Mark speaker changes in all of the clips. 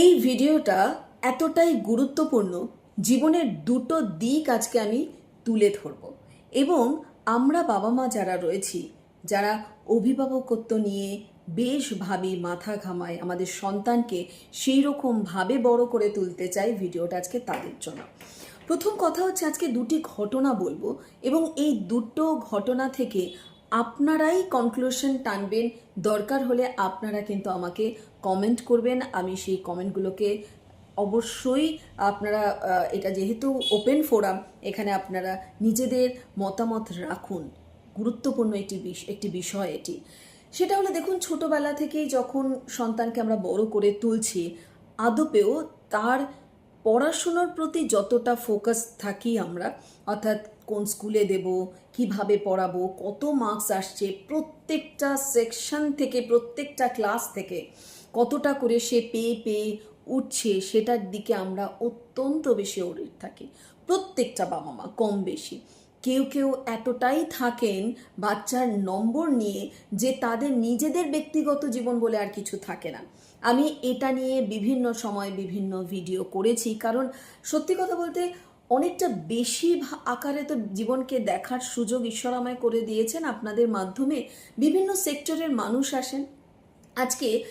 Speaker 1: এই ভিডিওটা এতটাই গুরুত্বপূর্ণ, জীবনের দুটো দিক আজকে আমি তুলে ধরব। এবং আমরা বাবা মা যারা রয়েছি, যারা অভিভাবকত্ব নিয়ে বেশ ভাবি মাথা ঘামায় আমাদের সন্তানকে সেই রকমভাবে বড় করে তুলতে চাই ভিডিওটা আজকে তাদের জন্য। প্রথম কথা হচ্ছে আজকে দুটি ঘটনা বলব এবং এই দুটো ঘটনা থেকে আপনারাই কনক্লুশন টানবেন। দরকার হলে আপনারা কিন্তু আমাকে কমেন্ট করবেন। আমি সেই কমেন্টগুলোকে অবশ্যই আপনারা এটা যেহেতু ওপেন ফোরাম এখানে আপনারা নিজেদের মতামত রাখুন। গুরুত্বপূর্ণ একটি একটি বিষয় এটি। সেটা হলো দেখুন, ছোটোবেলা থেকেই যখন সন্তানকে আমরা বড় করে তুলছি, আদপেও তার পড়াশুনোর প্রতি যতটা ফোকাস থাকি আমরা, অর্থাৎ কোন স্কুলে দেব, কীভাবে পড়াবো, কত মার্কস আসছে, প্রত্যেকটা সেকশন থেকে, প্রত্যেকটা ক্লাস থেকে কতটা করে সে পেয়ে পেয়ে উঠছে সেটার দিকে আমরা অত্যন্ত বেশি অরিট থাকি। প্রত্যেকটা বাবা মা কম বেশি। কেউ কেউ এতটাই থাকেন বাচ্চার নম্বর নিয়ে যে তাদের নিজেদের ব্যক্তিগত জীবন বলে আর কিছু থাকে না। আমি এটা নিয়ে বিভিন্ন সময় বিভিন্ন ভিডিও করেছি কারণ সত্যি কথা বলতে অনেকটা বেশি আকারে তো জীবনকে দেখার সুযোগ ঈশ্বর আমায় করে দিয়েছেন। আপনাদের মাধ্যমে বিভিন্ন সেক্টরের মানুষ আসেন। আজকে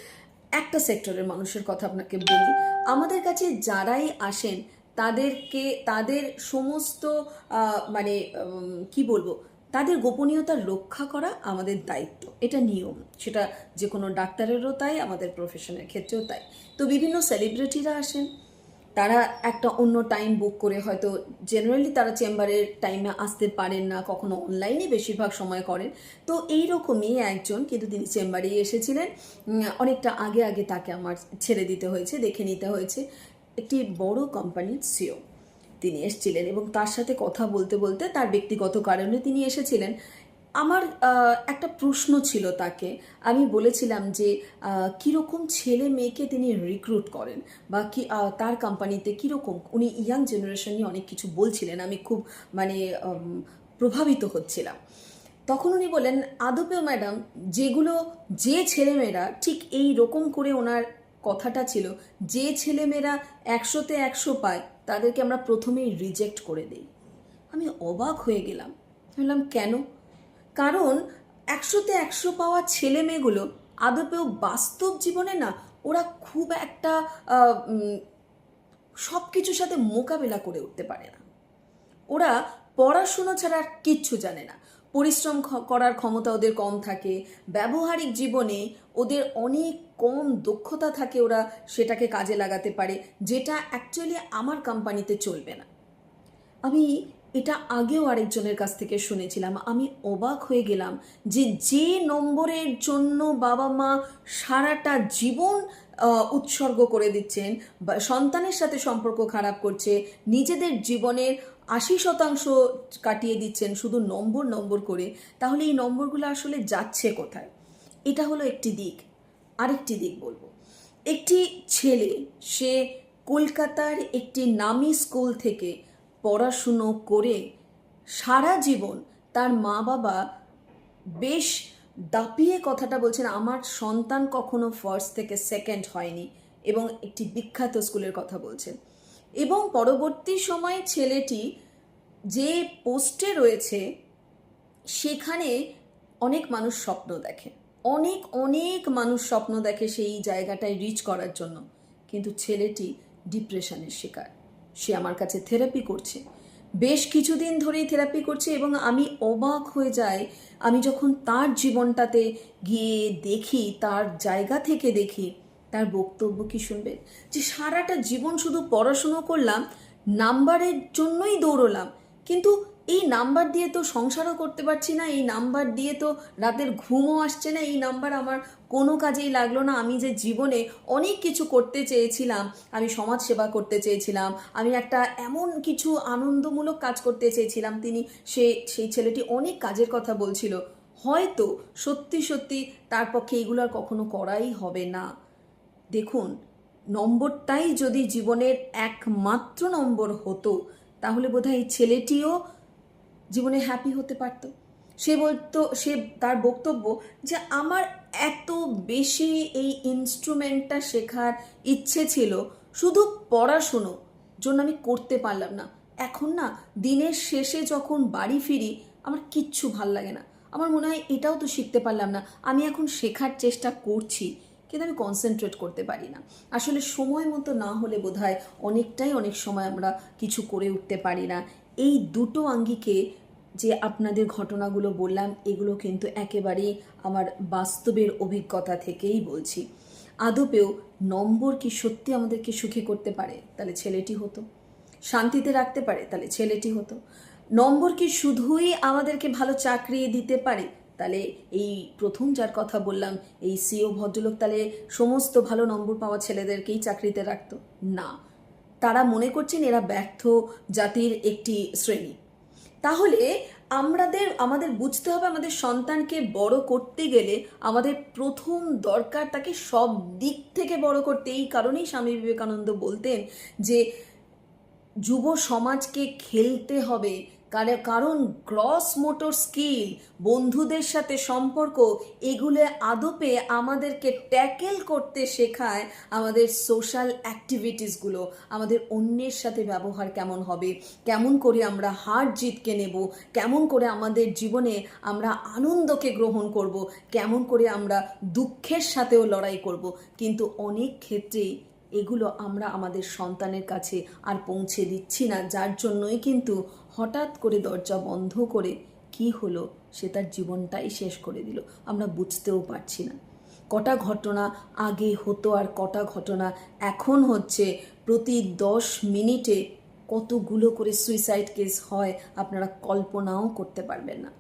Speaker 1: একটা সেক্টরের মানুষের কথা আপনাকে বলি। আমাদের কাছে যারাই আসেন, তাদেরকে, তাদের সমস্ত মানে কি বলব, তাদের গোপনীয়তা রক্ষা করা আমাদের দায়িত্ব। এটা নিয়ম। সেটা যে কোনো ডাক্তারেরও তাই, আমাদের প্রফেশনের ক্ষেত্রেও তাই। তো বিভিন্ন সেলিব্রিটিরা আসেন তারা একটা অন্য টাইম বুক করে হয়তো জেনারেলি তারা চেম্বারের টাইমে আসতে পারেন না, কখনো অনলাইনে বেশিরভাগ সময় করেন। তো এই রকমই একজন কিন্তু তিনি চেম্বারেই এসেছিলেন। অনেকটা আগে আগে তাকে আমার ছেড়ে দিতে হয়েছে, দেখে নিতে হয়েছে। একটি বড় কোম্পানির সিও তিনি এসেছিলেন এবং তার সাথে কথা বলতে বলতে তার ব্যক্তিগত কারণে তিনি এসেছিলেন। আমার একটা প্রশ্ন ছিল তাকে। আমি বলেছিলাম যে কীরকম ছেলে মেয়েকে তিনি রিক্রুট করেন বা কি তার কোম্পানিতে কীরকম, উনি ইয়াং জেনারেশন নিয়ে অনেক কিছু বলছিলেন, আমি খুব মানে প্রভাবিত হচ্ছিলাম। তখন উনি বলেন আদপেও ম্যাডাম, যেগুলো, যে ছেলেমেয়েরা ঠিক এই রকম করে ওনার কথাটা ছিল, যে ছেলেমেয়েরা একশোতে একশো পায়, তাদেরকে আমরা প্রথমেই রিজেক্ট করে দিই। আমি অবাক হয়ে গেলাম। বললাম, কেন? কারণ একশোতে একশো পাওয়া ছেলে মেয়েগুলো আদপেও বাস্তব জীবনে না ওরা খুব একটা সব কিছুর সাথে মোকাবেলা করে উঠতে পারে না। ওরা পড়াশুনো ছাড়া আর কিচ্ছু জানে না। পরিশ্রম করার ক্ষমতা ওদের কম থাকে, ব্যবহারিক জীবনে ওদের অনেক কম দক্ষতা থাকে ওরা সেটাকে কাজে লাগাতে পারে, যেটা অ্যাকচুয়ালি আমার কোম্পানিতে চলবে না। আমি এটা আগেও আরেকজনের কাছ থেকে শুনেছিলাম। আমি অবাক হয়ে গেলাম যে যে নম্বরের জন্য বাবা মা সারাটা জীবন উৎসর্গ করে দিচ্ছেন সন্তানের সাথে সম্পর্ক খারাপ করছে, নিজেদের জীবনের আশি শতাংশ কাটিয়ে দিচ্ছেন শুধু নম্বর নম্বর করে, তাহলে এই নম্বরগুলো আসলে যাচ্ছে কোথায়? এটা হলো একটি দিক। আরেকটি দিক বলব। একটি ছেলে, সে কলকাতার একটি নামি স্কুল থেকে পড়াশুনো করে সারা জীবন তার মা বাবা বেশ দাপিয়ে কথাটা বলছেন, আমার সন্তান কখনো ফার্স্ট থেকে সেকেন্ড হয়নি। এবং একটি বিখ্যাত স্কুলের কথা বলছেন। এবং পরবর্তী সময়ে ছেলেটি যে পোস্টে রয়েছে, সেখানে অনেক মানুষ স্বপ্ন দেখে। অনেক অনেক মানুষ স্বপ্ন দেখে সেই জায়গাটায় রিচ করার জন্য। কিন্তু ছেলেটি ডিপ্রেশনের শিকার। সে আমার কাছে থেরাপি করছে। বেশ কিছুদিন ধরেই থেরাপি করছে এবং আমি অবাক হয়ে যাই। আমি যখন তার জীবনটাতে গিয়ে দেখি, তার জায়গা থেকে দেখি, তার বক্তব্য কি শুনবেন যে সারাটা জীবন শুধু পড়াশুনো করলাম, নাম্বারের জন্যই দৌড়লাম। কিন্তু এই নাম্বার দিয়ে তো সংসারও করতে পারছি না, এই নাম্বার দিয়ে তো রাতের ঘুমও আসছে না, এই নাম্বার আমার কোনো কাজেই লাগল না। আমি যে জীবনে অনেক কিছু করতে চেয়েছিলাম, আমি সমাজ সেবা করতে চেয়েছিলাম, আমি একটা এমন কিছু আনন্দমূলক কাজ করতে চেয়েছিলাম, তিনি সে, সেই ছেলেটি অনেক কাজের কথা বলছিল। হয়তো সত্যি সত্যি তার পক্ষে এগুলো আর কখনো করাই হবে না। দেখুন, নম্বরটাই যদি জীবনের একমাত্র নম্বর হতো, তাহলে বোধহয় এই ছেলেটিও জীবনে হ্যাপি হতে পারতো। সে বলতো, সে তার বক্তব্য যে আমার এত বেশি এই ইনস্ট্রুমেন্টটা শেখার ইচ্ছে ছিল, শুধু পড়াশুনো জন্য আমি করতে পারলাম না। এখন না, দিনের শেষে যখন বাড়ি ফিরি, আমার কিচ্ছু ভালো লাগে না। আমার মনে হয় এটাও তো শিখতে পারলাম না। আমি এখন শেখার চেষ্টা করছি, কিন্তু আমি কনসেন্ট্রেট করতে পারি না। আসলে সময় মতো না হলে বোধহয় অনেকটাই অনেক সময় আমরা কিছু করে উঠতে পারি না। এই দুটো আঙ্গিকে যে আপনাদের ঘটনাগুলো বললাম, এগুলো কিন্তু একেবারেই আমার বাস্তবের অভিজ্ঞতা থেকেই বলছি। আদপেও নম্বর কি সত্যি আমাদেরকে সুখী করতে পারে? তাহলে ছেলেটি হতো। শান্তিতে রাখতে পারে? তাহলে ছেলেটি হতো। নম্বর কি শুধুই আমাদেরকে ভালো চাকরি দিতে পারে? তাহলে এই প্রথম যার কথা বললাম, এই সিও ভদ্রলোক তাহলে সমস্ত ভালো নম্বর পাওয়া ছেলেদেরকেই চাকরিতে রাখতো? না। তারা মনে করছেন এরা ব্যর্থ জাতির একটি শ্রেণি। তাহলে আমাদের আমাদের বুঝতে হবে আমাদের সন্তানকে বড় করতে গেলে আমাদের প্রথম দরকার তাকে সব দিক থেকে বড় করতে। এই কারণেই স্বামী বিবেকানন্দ বলতেন যে যুব সমাজকে খেলতে হবে কারে- কারণ গ্রস মোটর স্কিল, বন্ধুদের সাথে সম্পর্ক, এগুলো আদপে আমাদেরকে ট্যাকেল করতে শেখায় আমাদের সোশ্যাল অ্যাক্টিভিটিসগুলো আমাদের অন্যের সাথে ব্যবহার কেমন হবে, কেমন করে আমরা হার জিতকে নেব, কেমন করে আমাদের জীবনে আমরা আনন্দকে গ্রহণ করব, কেমন করে আমরা দুঃখের সাথেও লড়াই করব। কিন্তু অনেক ক্ষেত্রেই এগুলো আমরা আমাদের সন্তানের কাছে আর পৌঁছে দিচ্ছি না, যার জন্যই কিন্তু হঠাৎ করে দরজা বন্ধ করে কি হলো, সে তার জীবনটাই শেষ করে দিল। আমরা বুঝতেও পারছি না। কটা ঘটনা আগে হতো আর কটা ঘটনা এখন হচ্ছে। প্রতি দশ মিনিটে কতগুলো করে সুইসাইড কেস হয়, আপনারা কল্পনাও করতে পারবেন না।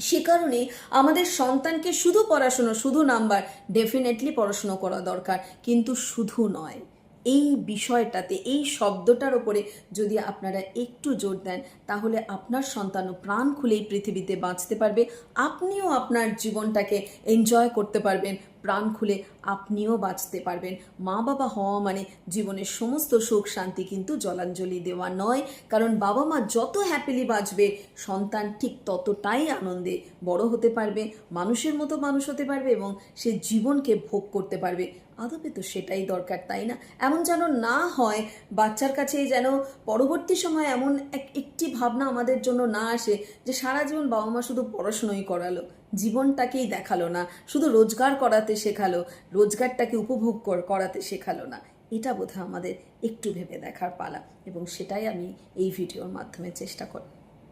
Speaker 1: সে কারণে আমাদের সন্তানকে শুধু পড়াশুনো, শুধু নাম্বার ডেফিনেটলি পড়াশুনো করা দরকার, কিন্তু শুধু নয়। এই বিষয়টাতে, এই শব্দটার ওপরে যদি আপনারা একটু জোর দেন, তাহলে আপনার সন্তানও প্রাণ খুলেই পৃথিবীতে বাঁচতে পারবে। আপনিও আপনার জীবনটাকে এনজয় করতে পারবেন। প্রাণ খুলে আপনিও বাঁচতে পারবেন। মা বাবা হওয়া মানে জীবনের সমস্ত সুখ শান্তি কিন্তু জলাঞ্জলি দেওয়া নয়। কারণ বাবা মা যত হ্যাপিলি বাঁচবে, সন্তান ঠিক ততটাই আনন্দে বড় হতে পারবে, মানুষের মতো মানুষ হতে পারবে এবং সে জীবনকে ভোগ করতে পারবে। আদপে তো সেটাই দরকার, তাই না? এমন যেন না হয়, বাচ্চার কাছে যেন পরবর্তী সময় এমন এক একটি ভাবনা আমাদের জন্য না আসে যে সারা জীবন বাবা মা শুধু পড়াশুনোই করালো। জীবনটাকেই দেখাল না, শুধু রোজগার করাতে শেখালো, রোজগারটাকে উপভোগ কর- করাতে শেখালো না। এটা বোধহয় আমাদের একটু ভেবে দেখার পালা এবং সেটাই আমি এই ভিডিওর মাধ্যমে চেষ্টা করি।